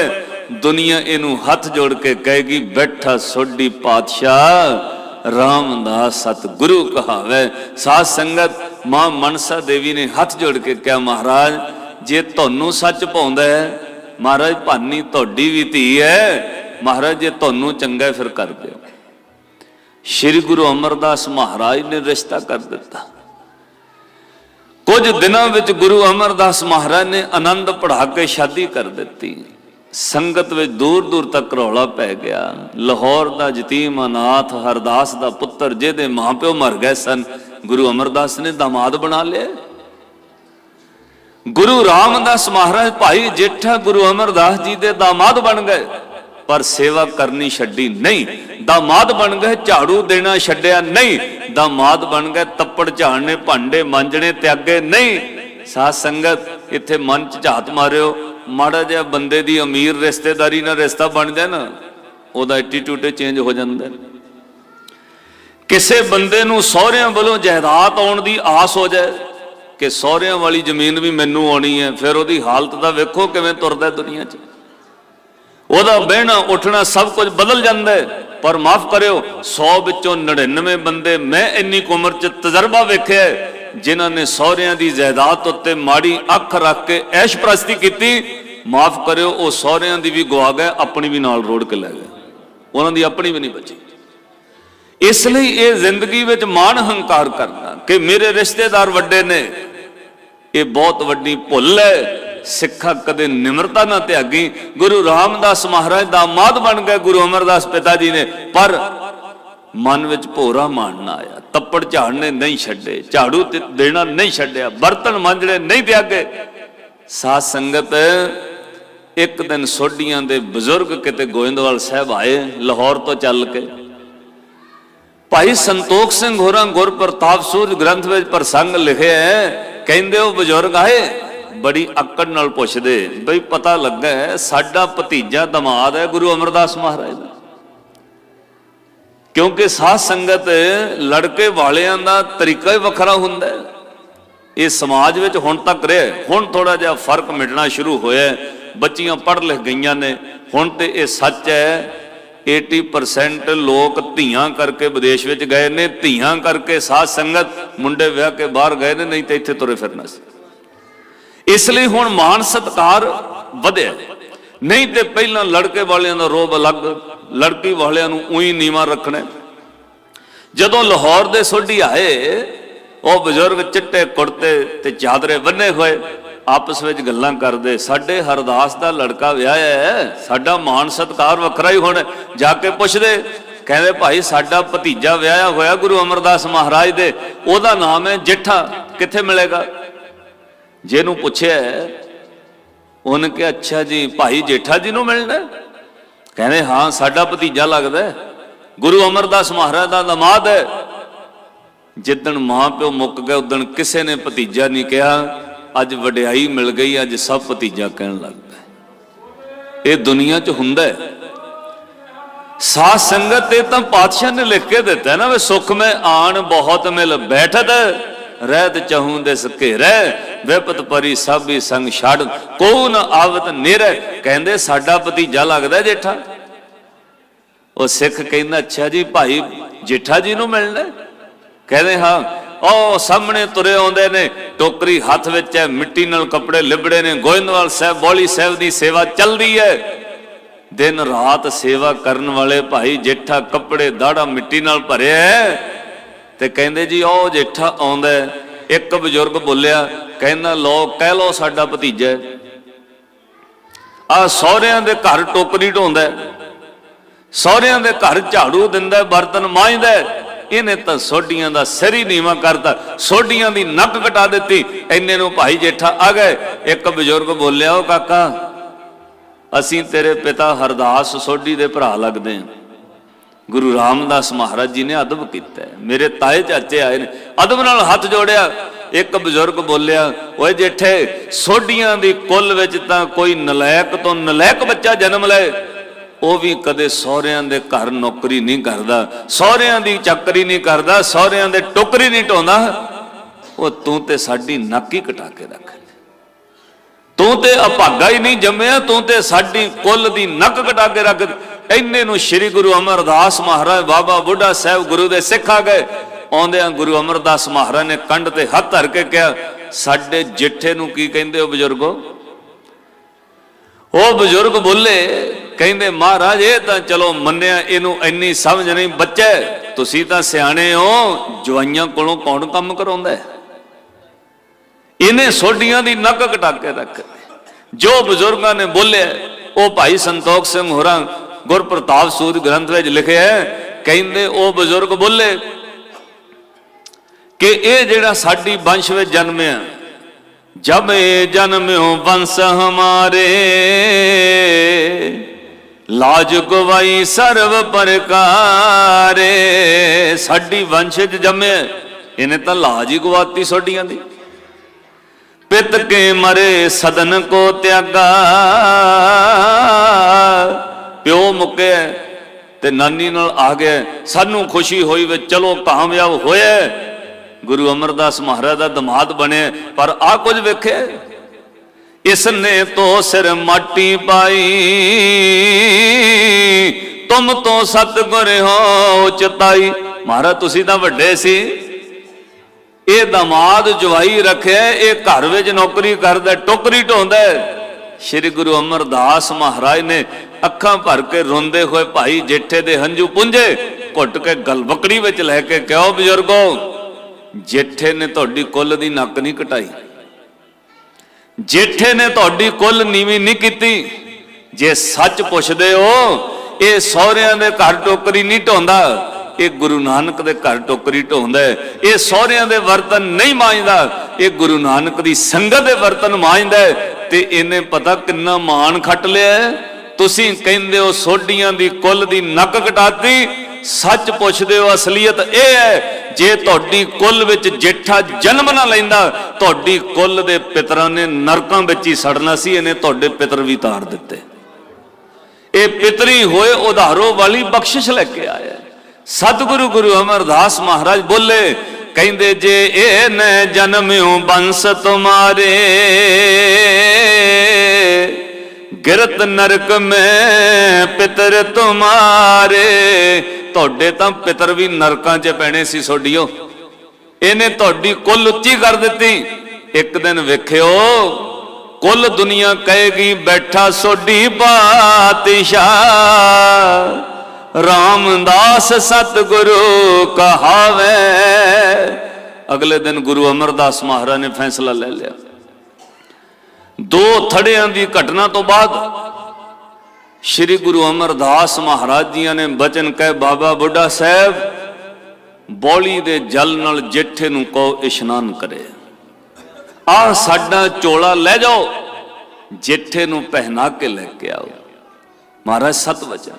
ਦੁਨੀਆ ਇਹਨੂੰ ਹੱਥ ਜੋੜ ਕੇ ਕਹੇਗੀ, ਬੈਠਾ ਸੋਢੀ ਪਾਤਸ਼ਾਹ, ਰਾਮਦਾਸ ਸਤਿਗੁਰੂ ਕਹਾਵੇ। ਸਾਧ ਸੰਗਤ, ਮਾਂ ਮਨਸਾ ਦੇਵੀ ਨੇ ਹੱਥ ਜੋੜ ਕੇ ਕਿਹਾ, ਮਹਾਰਾਜ, ਜੇ ਤੁਹਾਨੂੰ ਸੱਚ ਪਾਉਂਦਾ ਹੈ, ਮਹਾਰਾਜ, ਭਾਨੀ ਤੁਹਾਡੀ ਵੀ ਧੀ ਹੈ। ਮਹਾਰਾਜ, ਜੇ ਤੁਹਾਨੂੰ ਚੰਗਾ ਫਿਰ ਕਰ ਦਿਓ। ਸ਼੍ਰੀ ਗੁਰੂ ਅਮਰਦਾਸ ਮਹਾਰਾਜ ਨੇ ਰਿਸ਼ਤਾ ਕਰ ਦਿੱਤਾ। ਕੁਝ ਦਿਨਾਂ ਵਿੱਚ ਗੁਰੂ ਅਮਰਦਾਸ ਮਹਾਰਾਜ ਨੇ ਆਨੰਦ ਪੜਾ ਕੇ ਸ਼ਾਦੀ ਕਰ ਦਿੱਤੀ। ਸੰਗਤ ਵਿੱਚ ਦੂਰ ਦੂਰ ਤੱਕ ਰੌਲਾ ਪੈ ਗਿਆ। ਲਾਹੌਰ ਦਾ ਯਤੀਮ ਅਨਾਥ, ਹਰਦਾਸ ਦਾ ਪੁੱਤਰ, ਜਿਹਦੇ ਮਾਪਿਓ ਮਰ ਗਏ ਸਨ, ਗੁਰੂ ਅਮਰਦਾਸ ਨੇ ਦਾਮਾਦ ਬਣਾ ਲਿਆ। ਗੁਰੂ ਰਾਮਦਾਸ ਮਹਾਰਾਜ ਭਾਈ ਜੇਠਾ ਗੁਰੂ ਅਮਰਦਾਸ ਜੀ ਦੇ ਦਾਮਾਦ ਬਣ ਗਏ। ਪਰ ਸੇਵਾ ਕਰਨੀ ਛੱਡੀ ਨਹੀਂ। ਦਾਮਾਦ ਬਣ ਗਏ, ਝਾੜੂ ਦੇਣਾ ਛੱਡਿਆ ਨਹੀਂ। ਦਾਮਾਦ ਬਣ ਗਏ, ਤੱਪੜ ਝਾੜਨੇ, ਭਾਂਡੇ ਮਾਂਜਣੇ, ਤਿਆਗੇ ਨਹੀਂ। ਸਾਧ ਸੰਗਤ, ਇੱਥੇ ਮਨ ਚ ਝਾਤ ਮਾਰਿਓ। ਮਾੜਾ ਜਿਹਾ ਬੰਦੇ ਦੀ ਅਮੀਰ ਰਿਸ਼ਤੇਦਾਰੀ ਨਾਲ ਰਿਸ਼ਤਾ ਬਣ ਜਾਏ ਨਾ, ਉਹਦਾ ਐਟੀਟਿਊਡ ਚੇਂਜ ਹੋ ਜਾਂਦਾ। ਕਿਸੇ ਬੰਦੇ ਨੂੰ ਸਹੁਰਿਆਂ ਵੱਲੋਂ ਜਾਇਦਾਦ ਆਉਣ ਦੀ ਆਸ ਹੋ ਜਾਏ ਕਿ ਸਹੁਰਿਆਂ ਵਾਲੀ ਜ਼ਮੀਨ ਵੀ ਮੈਨੂੰ ਆਉਣੀ ਹੈ, ਫਿਰ ਉਹਦੀ ਹਾਲਤ ਦਾ ਵੇਖੋ ਕਿਵੇਂ ਤੁਰਦਾ ਦੁਨੀਆ 'ਚ। ਉਹਦਾ ਬਹਿਣਾ, ਉੱਠਣਾ ਸਭ ਕੁਝ ਬਦਲ ਜਾਂਦਾ ਹੈ, ਪਰ ਮਾਫ ਕਰਿਓ 100 ਵਿੱਚੋਂ 99 ਬੰਦੇ ਮੈਂ ਇੰਨੀ ਕੁ ਉਮਰ 'ਚ ਤਜਰਬਾ ਵੇਖਿਆ ਜਿਨ੍ਹਾਂ ਨੇ ਸਹੁਰਿਆਂ ਦੀ ਜਾਇਦਾਦ ਉੱਤੇ ਮਾੜੀ ਅੱਖ ਰੱਖ ਕੇ ਐਸ਼ ਪ੍ਰਸਤੀ ਕੀਤੀ, ਮਾਫ ਕਰਿਓ, ਉਹ ਸਹੁਰਿਆਂ ਦੀ ਵੀ ਗਵਾ ਗਏ, ਆਪਣੀ ਵੀ ਨਾਲ ਰੋੜ ਕੇ ਲੈ ਗਏ। ਉਹਨਾਂ ਦੀ ਆਪਣੀ ਵੀ ਨਹੀਂ ਬਚੀ। ਇਸ ਲਈ ਇਹ ਜ਼ਿੰਦਗੀ ਵਿੱਚ ਮਾਣ ਹੰਕਾਰ ਕਰਨਾ ਕਿ ਮੇਰੇ ਰਿਸ਼ਤੇਦਾਰ ਵੱਡੇ ਨੇ, ਇਹ ਬਹੁਤ ਵੱਡੀ ਭੁੱਲ ਹੈ। ਸਿੱਖਾ ਕਦੇ ਨਿਮਰਤਾ ਨਾ ਤਿਆਗੀ। ਗੁਰੂ ਰਾਮਦਾਸ ਮਹਾਰਾਜ ਦਾ ਮਾਦ ਬਣ ਗਏ, ਗੁਰੂ ਅਮਰਦਾਸ ਪਿਤਾ ਜੀ ਨੇ। ਪਰ ਮਨ ਵਿੱਚ ਭੋਰਾ ਮਾਣ ਆਇਆ। ਤੱਪੜ ਝਾੜਨੇ ਨਹੀਂ ਛੱਡੇ, ਝਾੜੂ ਦੇਣਾ ਨਹੀਂ ਛੱਡਿਆ, ਬਰਤਨ ਮਾਂਜਣੇ ਨਹੀਂ ਤਿਆਗੇ ਸਾਧ ਸੰਗਤ, ਇੱਕ ਦਿਨ ਸੋਢੀਆਂ ਦੇ ਬਜ਼ੁਰਗ ਕਿਤੇ ਗੋਇੰਦਵਾਲ ਸਾਹਿਬ ਆਏ, ਲਾਹੌਰ ਤੋਂ ਚੱਲ ਕੇ। ਭਾਈ ਸੰਤੋਖ ਸਿੰਘ ਹੋਰਾਂ ਗੁਰਪ੍ਰਤਾਪ ਸੂਰਜ ਗ੍ਰੰਥ ਵਿੱਚ ਪ੍ਰਸੰਗ ਲਿਖਿਆ ਹੈ, ਕਹਿੰਦੇ ਉਹ ਬਜ਼ੁਰਗ ਆਏ, ਬੜੀ ਅੱਕੜ ਨਾਲ ਪੁੱਛਦੇ, ਬਈ ਪਤਾ ਲੱਗਾ ਸਾਡਾ ਭਤੀਜਾ ਦਮਾਦ ਹੈ ਗੁਰੂ ਅਮਰਦਾਸ ਮਹਾਰਾਜ ਦਾ। ਕਿਉਂਕਿ ਸਾਧ ਸੰਗਤ ਲੜਕੇ ਵਾਲਿਆਂ ਦਾ ਤਰੀਕਾ ਹੀ ਵੱਖਰਾ ਹੁੰਦਾ ਹੈ। ਇਹ ਸਮਾਜ ਵਿੱਚ ਹੁਣ ਤੱਕ ਰਿਹਾ ਹੁਣ ਥੋੜਾ ਜਿਹਾ ਫ਼ਰਕ ਮਿਟਣਾ ਸ਼ੁਰੂ ਹੋਇਆ ਬੱਚੀਆਂ ਪੜ੍ਹ ਲਿਖ ਗਈਆਂ ਨੇ। ਹੁਣ ਤੇ ਇਹ ਸੱਚ ਹੈ 80% ਲੋਕ ਧੀਆਂ ਕਰਕੇ ਵਿਦੇਸ਼ ਵਿੱਚ ਗਏ ਨੇ। ਧੀਆਂ ਕਰਕੇ ਸਾਧ ਸੰਗਤ ਮੁੰਡੇ ਵਿਆਹ ਕੇ ਬਾਹਰ ਗਏ ਨੇ, ਨਹੀਂ ਤੇ ਇੱਥੇ ਤੁਰੇ ਫਿਰਨਾ ਸੀ। ਇਸ ਲਈ ਹੁਣ ਮਾਨ ਸਤਕਾਰ ਵਧਿਆ ਨਹੀਂ ਤੇ ਪਹਿਲਾਂ ਲੜਕੇ ਵਾਲਿਆਂ ਦਾ ਰੋਬ ਅਲੱਗ ਲੜਕੀ ਵਾਲਿਆਂ ਨੂੰ ਉਹੀ ਨੀਵਾ ਰੱਖਣਾ। ਜਦੋਂ ਲਾਹੌਰ ਦੇ ਸੋਢੀ ਆਏ, ਉਹ ਬਜ਼ੁਰਗ ਚਿੱਟੇ ਕੁੜਤੇ ਤੇ ਚਾਦਰੇ ਬੰਨੇ ਹੋਏ, ਆਪਸ ਵਿੱਚ ਗੱਲਾਂ ਕਰਦੇ, ਸਾਡੇ ਹਰਦਾਸ ਦਾ ਲੜਕਾ ਵਿਆਹਿਆ ਹੈ, ਸਾਡਾ ਮਾਣ ਸਤਕਾਰ ਵੱਖਰਾ ਹੀ ਹੁਣ ਜਾ ਕੇ ਪੁੱਛਦੇ, ਕਹਿੰਦੇ ਭਾਈ ਸਾਡਾ ਭਤੀਜਾ ਵਿਆਹਿਆ ਹੋਇਆ ਗੁਰੂ ਅਮਰਦਾਸ ਮਹਾਰਾਜ ਦੇ, ਉਹਦਾ ਨਾਮ ਹੈ ਜੇਠਾ, ਕਿੱਥੇ ਮਿਲੇਗਾ? ਜਿਹਨੂੰ ਪੁੱਛਿਆ, ਉਹਨੇ ਕਿਹਾ, ਅੱਛਾ ਜੀ, ਭਾਈ ਜੇਠਾ ਜੀ ਨੂੰ ਮਿਲਣਾ ਕਹਿੰਦੇ, ਹਾਂ, ਸਾਡਾ ਭਤੀਜਾ ਲੱਗਦਾ ਗੁਰੂ ਅਮਰਦਾਸ ਮਹਾਰਾਜ ਦਾ ਦਮਾਦ ਹੈ। ਜਿੱਦਣ ਮਾਂ ਪਿਓ ਮੁੱਕ ਗਏ, ਉਦਣ ਕਿਸੇ ਨੇ ਭਤੀਜਾ ਨਹੀਂ ਕਿਹਾ। ਅੱਜ ਵਡਿਆਈ ਮਿਲ ਗਈ, ਅੱਜ ਸਭ ਭਤੀਜਾ ਕਹਿਣ ਲੱਗਦਾ ਇਹ ਦੁਨੀਆ 'ਚ ਹੁੰਦਾ ਹੈ। ਸਾਧ ਸੰਗਤ ਤੇ ਤਾਂ ਪਾਤਸ਼ਾਹ ਨੇ ਲਿਖ ਕੇ ਦਿੱਤਾ ਨਾ, ਵੇ ਸੁਖ ਮੈਂ ਆਣ, ਬਹੁਤ ਮਿਲ ਬੈਠਤ, ਰਹਿਤ ਚਹੂੰ ਦੇ ਘੇਰੈ, ਵਿਪਤ ਪਰੀ ਸਭ ਹੀ ਸੰਗ ਛੱਡ ਕੋ ਨ ਆਵਤ ਨਿਰੈ। ਕਹਿੰਦੇ, ਸਾਡਾ ਭਤੀਜਾ ਲੱਗਦਾ ਜੇਠਾ। ਉਹ ਸਿੱਖ ਕਹਿੰਦਾ, ਅੱਛਾ ਜੀ ਭਾਈ, ਜੇਠਾ ਜੀ ਨੂੰ ਮਿਲਣਾ ਕਹਿੰਦੇ ਹਾਂ, ਉਹ ਸਾਹਮਣੇ ਤੁਰੇ ਆਉਂਦੇ ਨੇ, ਟੋਕਰੀ ਹੱਥ ਵਿੱਚ ਹੈ, ਮਿੱਟੀ ਨਾਲ ਕੱਪੜੇ ਲਿਬੜੇ ਨੇ, ਗੋਇੰਦਵਾਲ ਸਾਹਿਬ, ਬੋਲੀ ਸਾਹਿਬ ਦੀ ਸੇਵਾ ਚੱਲਦੀ ਹੈ। ਦਿਨ ਰਾਤ ਸੇਵਾ ਕਰਨ ਵਾਲੇ ਭਾਈ ਜੇਠਾ ਕੱਪੜੇ ਦਾੜਾ ਮਿੱਟੀ ਨਾਲ ਭਰਿਆ ਤੇ ਕਹਿੰਦੇ ਜੀ, ਉਹ ਜੇਠਾ ਆਉਂਦਾ ਇੱਕ ਬਜ਼ੁਰਗ ਬੋਲਿਆ, ਕਹਿੰਦਾ ਲੋ ਕਹਿ ਲੋ ਸਾਡਾ ਭਤੀਜਾ ਆ ਸਹੁਰਿਆਂ ਦੇ ਘਰ ਟੋਕਰੀ ਢੋਂਦਾ ਸਹੁਰਿਆਂ ਦੇ ਘਰ ਝਾੜੂ ਦਿੰਦਾ ਬਰਤਨ ਮਾਂਜਦਾ ਇਹਨੇ ਤਾਂ ਸੋਢੀਆਂ ਦਾ ਸਿਰ ਹੀ ਨੀਵਾ ਕਰਤਾ। ਸੋਢੀਆਂ ਦੀ ਨੱਕ ਕਟਾ ਦਿੱਤੀ। ਐਨੇ ਨੂੰ ਭਾਈ ਜੇਠਾ ਆ ਗਏ। ਇੱਕ ਬਜ਼ੁਰਗ ਬੋਲਿਆ, ਉਹ ਕਾਕਾ, ਅਸੀਂ ਤੇਰੇ ਪਿਤਾ ਹਰਦਾਸ ਸੋਢੀ ਦੇ ਭਰਾ ਲੱਗਦੇ ਹਾਂ। ਗੁਰੂ ਰਾਮਦਾਸ ਮਹਾਰਾਜ ਜੀ ਨੇ ਅਦਬ ਕੀਤਾ ਮੇਰੇ ਤਾਏ ਚਾਚੇ ਆਏ ਨੇ। ਅਦਬ ਨਾਲ ਹੱਥ ਜੋੜਿਆ। ਇੱਕ ਬਜ਼ੁਰਗ ਬੋਲਿਆ, ਓਏ ਜੇਠੇ, ਸੋਢੀਆਂ ਦੀ ਕੁੱਲ ਵਿੱਚ ਤਾਂ ਕੋਈ ਨਲਾਇਕ ਤੋਂ ਨਲਾਇਕ ਬੱਚਾ ਜਨਮ ਲਏ। ਉਹ ਵੀ ਕਦੇ ਸਹੁਰਿਆਂ ਦੇ ਘਰ ਨੌਕਰੀ ਨਹੀਂ ਕਰਦਾ, ਸਹੁਰਿਆਂ ਦੀ ਚੱਕਰੀ ਨਹੀਂ ਕਰਦਾ, ਸਹੁਰਿਆਂ ਦੇ ਟੋਕਰੀ ਨਹੀਂ ਢੋਂਦਾ। ਉਹ ਤੂੰ ਤੇ ਸਾਡੀ ਨੱਕ ਹੀ ਕਟਾ ਕੇ ਰੱਖ ਤੂੰ ਤੇ ਅਭਾਗਾ ਹੀ ਨਹੀਂ ਜੰਮਿਆ, ਤੂੰ ਤੇ ਸਾਡੀ ਕੁੱਲ ਦੀ ਨੱਕ ਕਟਾ ਕੇ ਰੱਖ ਇੰਨੇ ਨੂੰ ਸ੍ਰੀ ਗੁਰੂ ਅਮਰਦਾਸ ਮਹਾਰਾਜ, ਬਾਬਾ ਬੁੱਢਾ ਸਾਹਿਬ ਗੁਰੂ ਦੇ ਸਿੱਖ ਆ ਗਏ। ਆਉਂਦਿਆਂ ਗੁਰੂ ਅਮਰਦਾਸ ਮਹਾਰਾਜ ਨੇ ਕੰਢ ਤੇ ਹੱਥ ਧਰ ਕੇ ਕਿਹਾ, ਸਾਡੇ ਜਿੱਠੇ ਨੂੰ ਕੀ ਕਹਿੰਦੇ ਹੋ ਬਜ਼ੁਰਗੋ? ਉਹ ਬਜ਼ੁਰਗ ਬੋਲੇ, ਕਹਿੰਦੇ, ਮਹਾਰਾਜ, ਇਹ ਤਾਂ ਚਲੋ ਮੰਨਿਆ, ਇਹਨੂੰ ਇੰਨੀ ਸਮਝ ਨਹੀਂ, ਬੱਚੇ, ਤੁਸੀਂ ਤਾਂ ਸਿਆਣੇ ਹੋ, ਜਵਾਈਆਂ ਕੋਲੋਂ ਕੌਣ ਕੰਮ ਕਰਾਉਂਦਾ ਹੈ? ਇਹਨੇ ਸੋਢੀਆਂ ਦੀ ਨੱਕ ਕਟਾ ਕੇ ਰੱਖ ਜੋ ਬਜ਼ੁਰਗਾਂ ਨੇ ਬੋਲਿਆ, ਉਹ ਭਾਈ ਸੰਤੋਖ ਸਿੰਘ ਹੋਰਾਂ ਗੁਰਪ੍ਰਤਾਪ ਸੂਦ ਗ੍ਰੰਥ ਵਿੱਚ ਲਿਖਿਆ ਹੈ, ਕਹਿੰਦੇ, ਉਹ ਬਜ਼ੁਰਗ ਬੋਲੇ ਕਿ ਇਹ ਜਿਹੜਾ ਸਾਡੀ ਵੰਸ਼ ਵਿੱਚ ਜਨਮਿਆ ਜਬ ਇਹ ਜਨਮਿਉ ਵੰਸ ਹਮਾਰੇ, ਲਾਜ ਗਵਾਈ ਸਰਵ ਪ੍ਰਕਾਰੇ। ਸਾਡੀ ਵੰਸ਼ ਚ ਜੰਮੇ, ਇਹਨੇ ਤਾਂ ਲਾਜ ਹੀ ਗਵਾਤੀ ਸੋਡੀਆਂ ਦੀ। ਪਿਤ ਕੇ ਮਰੇ ਸਦਨ ਕੋ ਤਿਆਗਾ। ਪਿਓ ਮੁੱਕੇ ਤੇ ਨਾਨੀ ਨਾਲ ਆ ਗਏ ਸਾਨੂੰ ਖੁਸ਼ੀ ਹੋਈ ਵੇ ਚਲੋ ਕਾਮਯਾਬ ਹੋਏ ਗੁਰੂ ਅਮਰਦਾਸ ਮਹਾਰਾਜ ਦਾ ਦਮਾਦ ਬਣੇ, ਪਰ ਆ ਕੁਝ ਵੇਖਿਆ ਇਸਨੇ ਤੋ ਸਿਰ ਮਾਟੀ ਪਾਈ, ਤੁਮ ਤੋਂ ਸਤਗੁਰ ਹੋ ਚਤਾਈ। ਮਹਾਰਾਜ, ਤੁਸੀਂ ਤਾਂ ਵੱਡੇ ਸੀ। ਇਹ ਦਮਾਦ ਜਵਾਈ ਰੱਖਿਆ ਇਹ ਘਰ ਵਿੱਚ ਨੌਕਰੀ ਕਰਦਾ, ਟੋਕਰੀ ਢੋਂਦਾ। ਸ੍ਰੀ ਗੁਰੂ ਅਮਰਦਾਸ ਮਹਾਰਾਜ ਨੇ ਅੱਖਾਂ ਭਰ ਕੇ ਰੋਂਦੇ ਹੋਏ ਭਾਈ ਜੇਠੇ ਦੇ ਹੰਝੂ ਪੁੰਝੇ, ਘੁੱਟ ਕੇ ਗਲਵਕੜੀ ਵਿੱਚ ਲੈ ਕੇ ਕਿਉ ਬਜ਼ੁਰਗੋ ਜੇਠੇ ਨੇ ਤੁਹਾਡੀ ਕੁੱਲ ਦੀ ਨੱਕ ਨਹੀਂ ਕਟਾਈ। ਜੇਠੇ ਨੇ ਤੁਹਾਡੀ ਕੁੱਲ ਨੀਵੀਂ ਨਹੀਂ ਕੀਤੀ। ਜੇ ਸੱਚ ਪੁੱਛਦੇ ਹੋ, ਇਹ ਸਹੁਰਿਆਂ ਦੇ ਘਰ ਟੋਕਰੀ ਨਹੀਂ ਢੋਂਦਾ, ਇਹ ਗੁਰੂ ਨਾਨਕ ਦੇ ਘਰ ਟੋਕਰੀ ਢੋਂਦਾ ਇਹ ਸਹੁਰਿਆਂ ਦੇ ਵਰਤਨ ਨਹੀਂ ਮਾਂਜਦਾ, ਇਹ ਗੁਰੂ ਨਾਨਕ ਦੀ ਸੰਗਤ ਦੇ ਵਰਤਨ ਮਾਂਜਦਾ ਤੇ ਇਹਨੇ ਪਤਾ ਕਿੰਨਾ ਮਾਣ ਖੱਟ ਲਿਆ ਤੁਸੀਂ ਕਹਿੰਦੇ ਹੋ ਸੋਡੀਆਂ ਦੀ ਕੁੱਲ ਦੀ ਨੱਕ ਕਟਾਤੀ ਸੱਚ ਪੁੱਛਦੇ ਹੋ, ਅਸਲੀਅਤ ਇਹ ਹੈ, ਜੇ ਤੁਹਾਡੀ ਕੁੱਲ ਵਿੱਚ ਜੇਠਾ ਜਨਮ ਨਾ ਲੈਂਦਾ, ਤੁਹਾਡੀ ਕੁੱਲ ਦੇ ਪਿਤਰਾਂ ਨੇ ਨਰਕਾਂ ਵਿੱਚ ਹੀ ਸੜਨਾ ਸੀ, ਇਹਨੇ ਤੁਹਾਡੇ ਪਿਤਰ ਵੀ ਤਾਰ ਦਿੱਤੇ। ਇਹ ਪਿਤਰੀ ਹੋਏ ਉਧਾਰੋ ਵਾਲੀ ਬਖਸ਼ਿਸ਼ ਲੈ ਕੇ ਆਇਆ। ਸਤਿਗੁਰੂ ਗੁਰੂ ਅਮਰਦਾਸ ਮਹਾਰਾਜ ਬੋਲੇ, ਕਹਿੰਦੇ ਜੇ ਇਹ ਨ ਜਨਮਿਓ ਬੰਸ ਤੁਮਾਰੇ ਗਿਰਤ ਨਰਕ ਮੈਂ ਪਿਤਰ ਤੁਮਾਰੇ ਤੁਹਾਡੇ ਤਾਂ ਪਿਤਰ ਵੀ ਨਰਕਾਂ 'ਚ ਪੈਣੇ ਸੀ ਛੋਡੀਓ ਇਹਨੇ ਤੁਹਾਡੀ ਕੁੱਲ ਉੱਚੀ ਕਰ ਦਿੱਤੀ। ਇੱਕ ਦਿਨ ਵੇਖਿਓ, ਕੁੱਲ ਦੁਨੀਆ ਕਹੇਗੀ, ਬੈਠਾ ਸੋਢੀ ਪਾਤਸ਼ਾਹ ਰਾਮਦਾਸ ਸਤਿਗੁਰੂ ਕਹਾਵੇ। ਅਗਲੇ ਦਿਨ ਗੁਰੂ ਅਮਰਦਾਸ ਮਹਾਰਾਜ ਨੇ ਫੈਸਲਾ ਲੈ ਲਿਆ। ਦੋ ਥੜਿਆਂ ਦੀ ਘਟਨਾ ਤੋਂ ਬਾਅਦ ਸ੍ਰੀ ਗੁਰੂ ਅਮਰਦਾਸ ਮਹਾਰਾਜ ਜੀਆਂ ਨੇ ਬਚਨ ਕਹਿ, ਬਾਬਾ ਬੁੱਢਾ ਸਾਹਿਬ, ਬੌਲੀ ਦੇ ਜਲ ਨਾਲ ਜੇਠੇ ਨੂੰ ਕਹੋ ਇਸ਼ਨਾਨ ਕਰੇ। ਆ ਸਾਡਾ ਚੋਲਾ ਲੈ ਜਾਓ, ਜੇਠੇ ਨੂੰ ਪਹਿਨਾ ਕੇ ਲੈ ਕੇ ਆਓ। ਮਹਾਰਾਜ ਸਤ ਵਚਨ।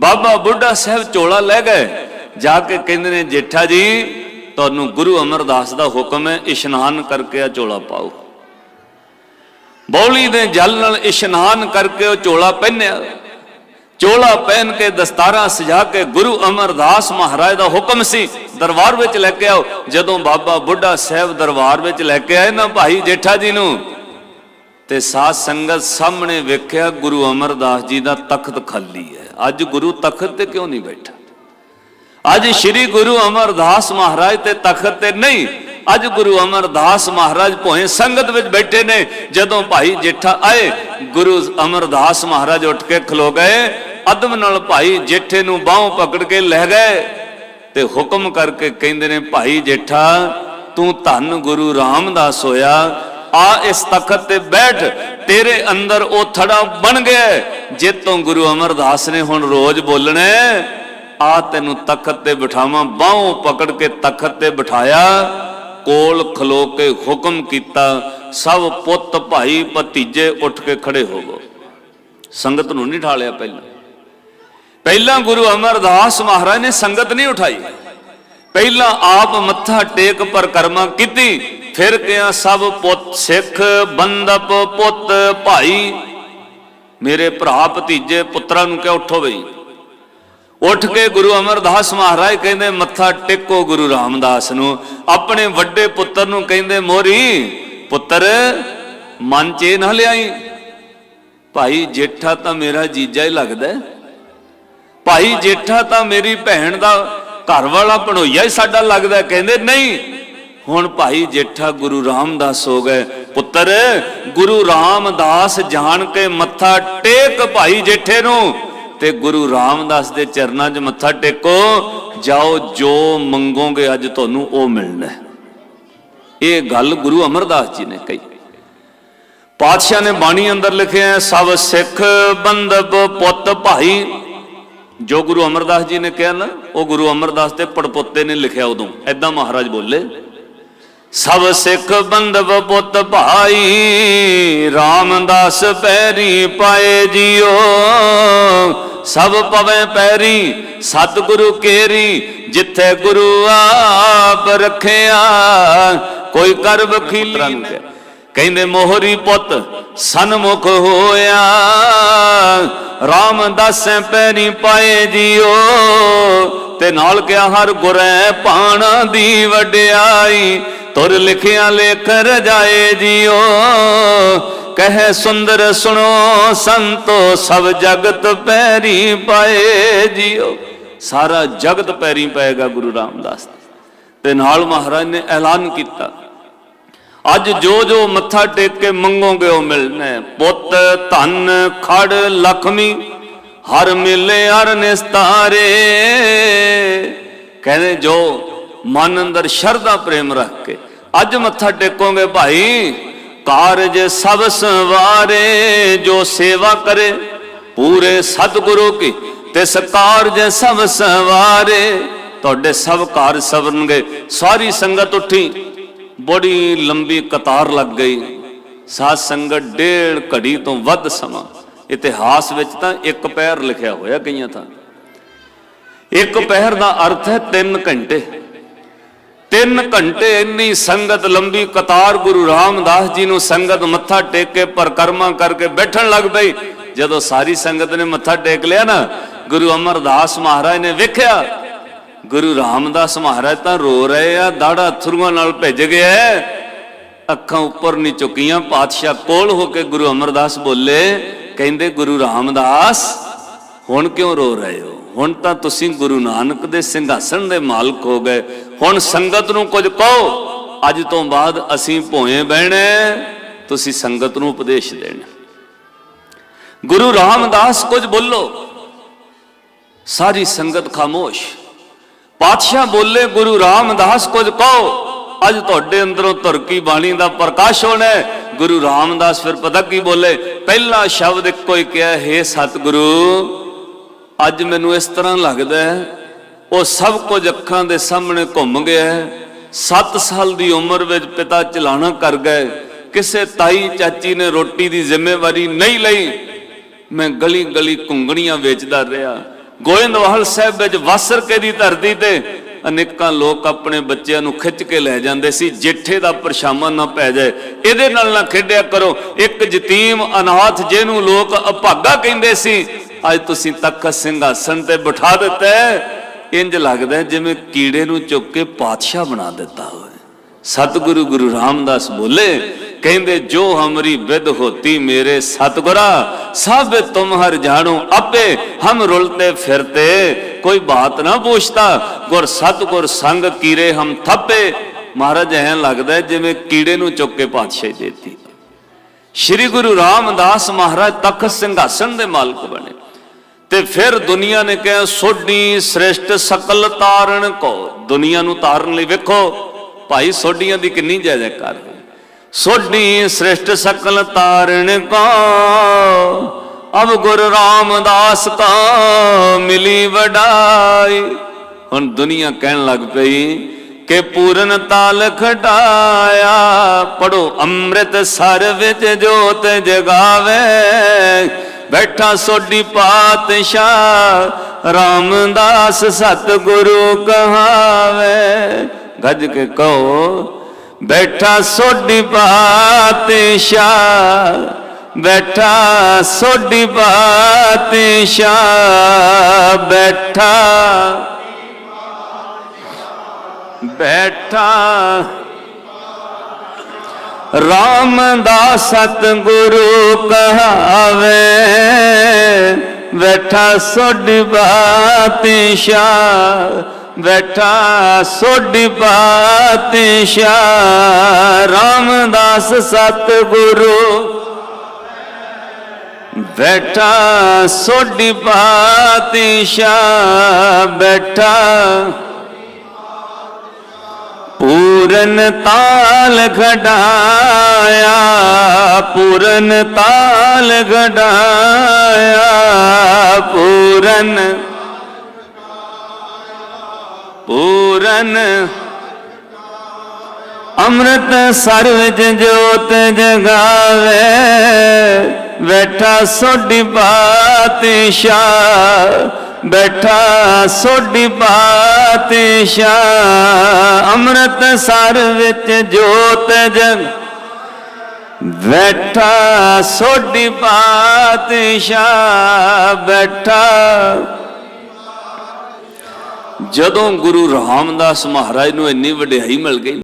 ਬਾਬਾ ਬੁੱਢਾ ਸਾਹਿਬ ਚੋਲਾ ਲੈ ਗਏ। ਜਾ ਕੇ ਕਹਿੰਦੇ ਨੇ, ਜੇਠਾ ਜੀ, ਤੁਹਾਨੂੰ ਗੁਰੂ ਅਮਰਦਾਸ ਦਾ ਹੁਕਮ ਹੈ, ਇਸ਼ਨਾਨ ਕਰਕੇ ਆ ਚੋਲਾ ਪਾਓ। ਬੌਲੀ ਦੇ ਜਲ ਨਾਲ ਇਸ਼ਨਾਨ ਕਰਕੇ ਉਹ ਚੋਲਾ ਪਹਿਨਿਆ। ਚੋਲਾ ਪਹਿਨ ਕੇ ਦਸਤਾਰਾਂ ਸਜਾ ਕੇ ਗੁਰੂ ਅਮਰਦਾਸ ਮਹਾਰਾਜ ਦਾ ਹੁਕਮ ਸੀ। ਦਰਬਾਰ ਵਿੱਚ ਲੈ ਕੇ ਆਓ। ਜਦੋਂ ਬਾਬਾ ਬੁੱਢਾ ਸਾਹਿਬ ਦਰਬਾਰ ਵਿੱਚ ਲੈ ਕੇ ਆਏ ਨਾ ਭਾਈ ਜੇਠਾ ਜੀ ਨੂੰ, ਤੇ ਸਾਧ ਸੰਗਤ ਸਾਹਮਣੇ ਵੇਖਿਆ ਗੁਰੂ ਅਮਰਦਾਸ ਜੀ ਦਾ ਤਖਤ ਖਾਲੀ ਹੈ। ਅੱਜ ਗੁਰੂ ਤਖਤ ਤੇ ਕਿਉਂ ਨਹੀਂ ਬੈਠਾ? ਅੱਜ ਸ੍ਰੀ ਗੁਰੂ ਅਮਰਦਾਸ ਮਹਾਰਾਜ ਤੇ ਤਖਤ ਤੇ ਨਹੀਂ। ਅੱਜ ਗੁਰੂ ਅਮਰਦਾਸ ਮਹਾਰਾਜ ਭੋਏ ਸੰਗਤ ਵਿੱਚ ਬੈਠੇ ਨੇ। ਜਦੋਂ ਭਾਈ ਜੇਠਾ ਆਏ ਗੁਰੂ ਅਮਰਦਾਸ ਮਹਾਰਾਜ ਉੱਠ ਕੇ ਖਲੋ ਗਏ। ਅਦਮ ਨਾਲ ਭਾਈ ਜੇਠੇ ਨੂੰ ਬਾਹੋਂ ਪਕੜ ਕੇ ਲੈ ਗਏ। ਤੇ ਹੁਕਮ ਕਰਕੇ ਕਹਿੰਦੇ ਨੇ ਭਾਈ ਜੇਠਾ ਤੂੰ ਧੰਨ ਗੁਰੂ ਰਾਮਦਾਸ ਹੋਇਆ। ਆ ਇਸ ਤਖਤ ਤੇ ਬੈਠ। ਤੇਰੇ ਅੰਦਰ ਉਹ ਥੜਾ ਬਣ ਗਿਆ ਜੇ ਤੋਂ ਗੁਰੂ ਅਮਰਦਾਸ ਨੇ ਹੁਣ ਰੋਜ਼ ਬੋਲਣਾ ਹੈ, ਆ ਤੈਨੂੰ ਤਖਤ ਤੇ ਬਿਠਾਵਾਂ। ਬਾਹੋਂ ਪਕੜ ਕੇ ਤਖਤ ਤੇ ਬਿਠਾਇਆ। ਕੋਲ ਖਲੋ ਕੇ ਹੁਕਮ ਕੀਤਾ, ਸਭ ਪੁੱਤ ਭਾਈ ਭਤੀਜੇ ਉੱਠ ਕੇ ਖੜੇ ਹੋ ਗਏ। ਸੰਗਤ ਨੂੰ ਨਹੀਂ ਠਾਲਿਆ ਪਹਿਲਾਂ। ਪਹਿਲਾਂ ਗੁਰੂ ਅਮਰਦਾਸ ਮਹਾਰਾਜ ਨੇ ਸੰਗਤ ਨਹੀਂ ਉਠਾਈ। ਪਹਿਲਾਂ ਆਪ ਮੱਥਾ ਟੇਕ ਪਰਕਰਮਾ ਕੀਤੀ, ਫਿਰ ਕਿਹਾ, ਸਭ ਪੁੱਤ ਸਿੱਖ, ਬੰਦਪ, ਪੁੱਤ ਭਾਈ, ਮੇਰੇ ਭਰਾ ਭਤੀਜੇ ਪੁੱਤਰਾਂ ਨੂੰ ਕਿਹਾ, ਉੱਠੋ ਬਈ। ਉੱਠ ਕੇ ਗੁਰੂ ਅਮਰਦਾਸ ਮਹਾਰਾਜ ਕਹਿੰਦੇ, ਮੱਥਾ ਟੇਕੋ ਗੁਰੂ ਰਾਮਦਾਸ ਨੂੰ। ਆਪਣੇ ਵੱਡੇ ਪੁੱਤਰ ਨੂੰ ਕਹਿੰਦੇ, ਮੋਰੀ, ਪੁੱਤਰ, ਮਨ ਚ ਨਾ ਲਿਆਈ। ਭਾਈ ਜੇਠਾ ਤਾਂ ਮੇਰਾ ਜੀਜਾ ਹੀ ਲੱਗਦਾ ਭਾਈ ਜੇਠਾ ਤਾਂ ਮੇਰੀ ਭੈਣ ਦਾ ਘਰ ਵਾਲਾ ਭਣੋਈਆ ਹੀ ਸਾਡਾ ਲੱਗਦਾ ਕਹਿੰਦੇ, ਨਹੀਂ, ਹੁਣ ਭਾਈ ਜੇਠਾ ਗੁਰੂ ਰਾਮਦਾਸ ਹੋ ਗਏ। ਪੁੱਤਰ, ਗੁਰੂ ਰਾਮਦਾਸ ਜਾਣ ਕੇ ਮੱਥਾ ਟੇਕ ਭਾਈ ਜੇਠੇ ਨੂੰ। ਤੇ ਗੁਰੂ ਰਾਮਦਾਸ ਦੇ ਚਰਨਾਂ 'ਚ ਮੱਥਾ ਟੇਕੋ, ਜਾਓ ਜੋ ਮੰਗੋਗੇ ਅੱਜ ਤੁਹਾਨੂੰ ਉਹ ਮਿਲਣਾ ਇਹ ਗੱਲ ਗੁਰੂ ਅਮਰਦਾਸ ਜੀ ਨੇ ਕਹੀ। ਪਾਤਸ਼ਾਹ ਨੇ ਬਾਣੀ ਅੰਦਰ ਲਿਖਿਆ ਸਭ ਸਿੱਖ ਬੰਦਪ ਪੁੱਤ ਭਾਈ। ਜੋ ਗੁਰੂ ਅਮਰਦਾਸ ਜੀ ਨੇ ਕਿਹਾ ਨਾ, ਉਹ ਗੁਰੂ ਅਮਰਦਾਸ ਤੇ ਪੜਪੋਤੇ ਨੇ ਲਿਖਿਆ ਉਦੋਂ। ਐਦਾਂ ਮਹਾਰਾਜ ਬੋਲੇ, ਸਭ ਸਿੱਖ ਬੰਦਵ ਪੁੱਤ ਭਾਈ, ਰਾਮਦਾਸ ਪੈਰੀ ਪਾਏ ਜਿਓ। ਸਭ ਪਵੇ ਪੈਰੀ ਸਤਿਗੁਰੂ ਕੇਰੀ ਜਿੱਥੇ ਗੁਰੂ ਆਪ ਰਖਿਆ ਕੋਈ ਕਰ ਵਖੀਲੀ ਨੇ ਕਹਿੰਦੇ ਮੋਹਰੀ ਪੁੱਤ, ਸਨਮੁਖ ਹੋਇਆ। ਰਾਮਦਾਸੈ ਪੈਰੀ ਪਾਏ ਜਿਓ, ਤੇ ਨਾਲ ਕਿਹਾ ਹਰ ਗੁਰੈ ਪਾਣਾ ਦੀ ਵਡਿਆਈ। ਤੁਰ ਲਿਖਿਆ ਲੇਖ ਰਜਾਏ ਜਿਓ, ਕਹੇ ਸੁੰਦਰ ਸੁਣੋ, ਸੰਤੋ ਸਭ ਜਗਤ ਪੈਰੀ ਪਾਏ ਜਿਓ। ਸਾਰਾ ਜਗਤ ਪੈਰੀ ਪਾਏਗਾ ਗੁਰੂ ਰਾਮਦਾਸ। ਤੇ ਨਾਲ ਮਹਾਰਾਜ ਨੇ ਐਲਾਨ ਕੀਤਾ। ਅੱਜ ਜੋ ਜੋ ਮੱਥਾ ਟੇਕ ਕੇ ਮੰਗੋਗੇ ਉਹ ਮਿਲਣਾ ਪੁੱਤ, ਧਨ, ਖੜ, ਲਖਮੀ, ਹਰ ਮਿਲੇ ਹਰ ਨਿਸਤਾਰੇ। ਕਹਿੰਦੇ ਜੋ ਮਨ ਅੰਦਰ ਸ਼ਰਧਾ, ਪ੍ਰੇਮ ਰੱਖ ਕੇ ਅੱਜ ਮੱਥਾ ਟੇਕੋਗੇ ਭਾਈ, ਕਾਰਜ ਸਭ ਸੰਵਾਰੇ, ਜੋ ਸੇਵਾ ਕਰੇ, ਪੂਰੇ ਸਤਿਗੁਰੂ ਕੀ ਤਿਸ ਕਾਰਜ ਸਭ ਸੰਵਾਰੇ। ਤੁਹਾਡੇ ਸਭ ਕਾਰਜ ਸਵਰਨਗੇ, ਸਾਰੀ ਸੰਗਤ ਉੱਠੀ। ਬੜੀ ਲੰਬੀ ਕਤਾਰ ਲੱਗ ਗਈ। ਸਾਧ ਸੰਗਤ ਡੇਢ ਘੜੀ ਤੋਂ ਵੱਧ ਸਮਾਂ ਇਤਿਹਾਸ ਵਿੱਚ ਤਾਂ ਇੱਕ ਪੈਰ ਲਿਖਿਆ ਹੋਇਆ ਕਈਆਂ ਤਾਂ ਇੱਕ ਪਹਿਰ ਦਾ ਅਰਥ ਹੈ 3 ਘੰਟੇ। 3 ਘੰਟੇ ਇੰਨੀ ਸੰਗਤ, ਲੰਬੀ ਕਤਾਰ ਗੁਰੂ ਰਾਮਦਾਸ ਜੀ ਨੂੰ ਸੰਗਤ ਮੱਥਾ ਟੇਕ ਕੇ ਪਰਕਰਮਾ ਕਰਕੇ ਬੈਠਣ ਲੱਗ ਪਈ। ਜਦੋਂ ਸਾਰੀ ਸੰਗਤ ਨੇ ਮੱਥਾ ਟੇਕ ਲਿਆ ਨਾ, ਗੁਰੂ ਅਮਰਦਾਸ ਮਹਾਰਾਜ ਨੇ ਵੇਖਿਆ ਗੁਰੂ ਰਾਮਦਾਸ ਮਹਾਰਾਜ ਤਾਂ ਰੋ ਰਹੇ ਆ ਦਾੜਾ ਅਥਰੂਆਂ ਨਾਲ ਭਿੱਜ ਗਿਆ ਅੱਖਾਂ ਉੱਪਰ ਨਹੀਂ ਚੁੱਕੀਆਂ ਪਾਤਸ਼ਾਹ ਕੋਲ ਹੋ ਕੇ ਗੁਰੂ ਅਮਰਦਾਸ ਬੋਲੇ, ਕਹਿੰਦੇ, ਗੁਰੂ ਰਾਮਦਾਸ, ਹੁਣ ਕਿਉਂ ਰੋ ਰਹੇ ਹੋ? ਹੁਣ ਤਾਂ ਤੁਸੀਂ ਗੁਰੂ ਨਾਨਕ ਦੇ ਸਿੰਘਾਸਣ ਦੇ ਮਾਲਕ ਹੋ ਗਏ। ਹੁਣ ਸੰਗਤ ਨੂੰ ਕੁਝ ਕਹੋ, ਅੱਜ ਤੋਂ ਬਾਅਦ ਅਸੀਂ ਭੋਏ ਬਹਿਣਾ, ਤੁਸੀਂ ਸੰਗਤ ਨੂੰ ਉਪਦੇਸ਼ ਦੇਣਾ। ਗੁਰੂ ਰਾਮਦਾਸ ਕੁਝ ਬੋਲੋ, ਸਾਰੀ ਸੰਗਤ ਖਾਮੋਸ਼। ਪਾਤਸ਼ਾਹ ਬੋਲੇ, ਗੁਰੂ ਰਾਮਦਾਸ, ਕੁਝ ਕਹੋ। ਅੱਜ ਤੁਹਾਡੇ ਅੰਦਰੋਂ ਤੁਰਕੀ ਬਾਣੀ ਦਾ ਪ੍ਰਕਾਸ਼ ਹੋਣਾ ਗੁਰੂ ਰਾਮਦਾਸ ਫਿਰ ਪਤਾ ਕੀ ਬੋਲੇ, ਪਹਿਲਾ ਸ਼ਬਦ ਇੱਕੋ ਹੀ ਕਿਹਾ, ਹੈ ਸਤਿਗੁਰੂ, ਅੱਜ ਮੈਨੂੰ ਇਸ ਤਰ੍ਹਾਂ ਲੱਗਦਾ ਹੈ, ਉਹ ਸਭ ਕੁਝ ਅੱਖਾਂ ਦੇ ਸਾਹਮਣੇ ਘੁੰਮ ਗਿਆ ਹੈ। 7 ਸਾਲ ਦੀ ਉਮਰ ਵਿੱਚ ਪਿਤਾ ਚਲਾਣਾ ਕਰ ਗਏ। ਕਿਸੇ ਤਾਈ ਚਾਚੀ ਨੇ ਰੋਟੀ ਦੀ ਜ਼ਿੰਮੇਵਾਰੀ ਨਹੀਂ ਲਈ। ਮੈਂ ਗਲੀ ਗਲੀ ਕੁੰਗਣੀਆਂ ਵੇਚਦਾ ਰਿਹਾ। ਗੋਇੰਦਵਾਲ ਸਾਹਿਬ ਵਿੱਚ ਵਾਸਰਕੇ ਦੀ ਧਰਤੀ ਤੇ ਅਨੇਕਾਂ ਲੋਕ ਆਪਣੇ ਬੱਚਿਆਂ ਨੂੰ ਖਿੱਚ ਕੇ ਲੈ ਜਾਂਦੇ ਸੀ, ਜੇਠੇ ਦਾ ਪਰਛਾਵਾਂ ਨਾ ਪੈ ਜਾਏ, ਇਹਦੇ ਨਾਲ ਨਾ ਖੇਡਿਆ ਕਰੋ ਇੱਕ ਯਤੀਮ ਅਨਾਥ ਜਿਹਨੂੰ ਲੋਕ ਅਭਾਗਾ ਕਹਿੰਦੇ ਸੀ, ਅੱਜ ਤੁਸੀਂ ਤਖਤ ਸਿੰਘਾਸਣ ਤੇ ਬਿਠਾ ਦਿੱਤਾ ਹੈ। ਇੰਜ ਲੱਗਦਾ ਜਿਵੇਂ ਕੀੜੇ ਨੂੰ ਚੁੱਕ ਕੇ ਪਾਤਸ਼ਾਹ ਬਣਾ ਦਿੱਤਾ ਹੋਵੇ ਸਤਿਗੁਰੂ ਗੁਰੂ ਰਾਮਦਾਸ ਬੋਲੇ ਕਹਿੰਦੇ, ਜੋ ਹਮਰੀ ਵਿਦ ਹੋਤੀ ਮੇਰੇ ਸਤਗੁਰਾ, ਸਭ ਤੁਮ ਹਰ ਜਾਣੋ ਆਪੇ, ਹਮ ਰੁਲਤੇ ਫਿਰਤੇ, ਕੋਈ ਬਾਤ ਨਾ ਪੁੱਛਤਾ, ਗੁਰ ਸਤਗੁਰ ਸੰਗ ਕੀਰੇ ਹਮ ਥੱਪੇ। ਮਹਾਰਾਜ ਐਂ ਲੱਗਦਾ ਜਿਵੇਂ ਕੀੜੇ ਨੂੰ ਚੁੱਕ ਕੇ ਪਾਤਸ਼ਾਹੀ ਦੇਤੀ। ਸ਼੍ਰੀ ਗੁਰੂ ਰਾਮਦਾਸ ਮਹਾਰਾਜ ਤਖਤ ਸਿੰਘਾਸਣ ਦੇ ਮਾਲਕ ਬਣੇ। ਤੇ ਫਿਰ ਦੁਨੀਆ ਨੇ ਕਿਹਾ, ਸੋਢੀ ਸ੍ਰੇਸ਼ਟ ਸਕਲ ਤਾਰਨ ਕੋ। ਦੁਨੀਆ ਨੂੰ ਤਾਰਨ ਲਈ ਵੇਖੋ, ਭਾਈ ਸੋਢੀਆਂ ਦੀ ਕਿੰਨੀ ਜੈ ਕਰ ਸੋਢੀ ਸ੍ਰਿਸ਼ਟ ਸਕਲ ਤਾਰਨ ਕੋ, ਅਬ ਗੁਰੂ ਰਾਮਦਾਸ ਕਾ ਮਿਲੀ ਵਡਾਈ। ਹੁਣ ਦੁਨੀਆ ਕਹਿਣ ਲੱਗ ਪਈ ਕਿ ਪੂਰਨ ਤਾਲ ਖਟਾਇਆ, ਪੜੋ ਅੰਮ੍ਰਿਤ ਸਰ ਵਿੱਚ ਜੋਤ ਜਗਾਵੇ। ਬੈਠਾ ਸੋਢੀ ਪਾਤਸ਼ਾਹ, ਰਾਮਦਾਸ ਸਤਿਗੁਰੂ ਕਹਾਵੇ। ਗੱਜ ਕੇ ਕਹੋ ਬੈਠਾ ਸੋਢੀ ਪਾਤਸ਼ਾਹ ਬੈਠਾ ਸੋਢੀ ਪਾਤਸ਼ਾਹ ਬੈਠਾ ਬੈਠਾ। ਰਾਮ ਦਾ ਸਤਿਗੁਰੂ ਕਹਾਵੇ, ਬੈਠਾ ਸੋਢੀ ਪਾਤਸ਼ਾਹ ਬੈਠਾ ਸੋਢੀ ਪਾਤਸ਼ਾਹ ਰਾਮਦਾਸ ਸਤਿਗੁਰੂ। ਬੈਠਾ ਸੋਢੀ ਪਾਤਸ਼ਾਹ ਬੈਠਾ। ਪੂਰਨ ਤਾਲ ਘਟਾਇਆ, ਪੂਰਨ ਤਾਲ ਘਟਾਇਆ, ਪੂਰਨ ਪੂਰਨ। ਅੰਮ੍ਰਿਤ ਸਰ ਵਿੱਚ ਜੋਤ ਜਗਾਵੇ, ਬੈਠਾ ਸੋਢੀ ਪਾਤਸ਼ਾਹ ਬੈਠਾ ਸੋਢੀ ਪਾਤਸ਼ਾਹ ਅੰਮ੍ਰਿਤ ਸਰ ਵਿੱਚ ਜੋਤ ਜਗ, ਬੈਠਾ ਸੋਢੀ ਪਾਤਸ਼ਾਹ ਬੈਠਾ ਜਦੋਂ ਗੁਰੂ ਰਾਮਦਾਸ ਮਹਾਰਾਜ ਨੂੰ ਇੰਨੀ ਵਡਿਆਈ ਮਿਲ ਗਈ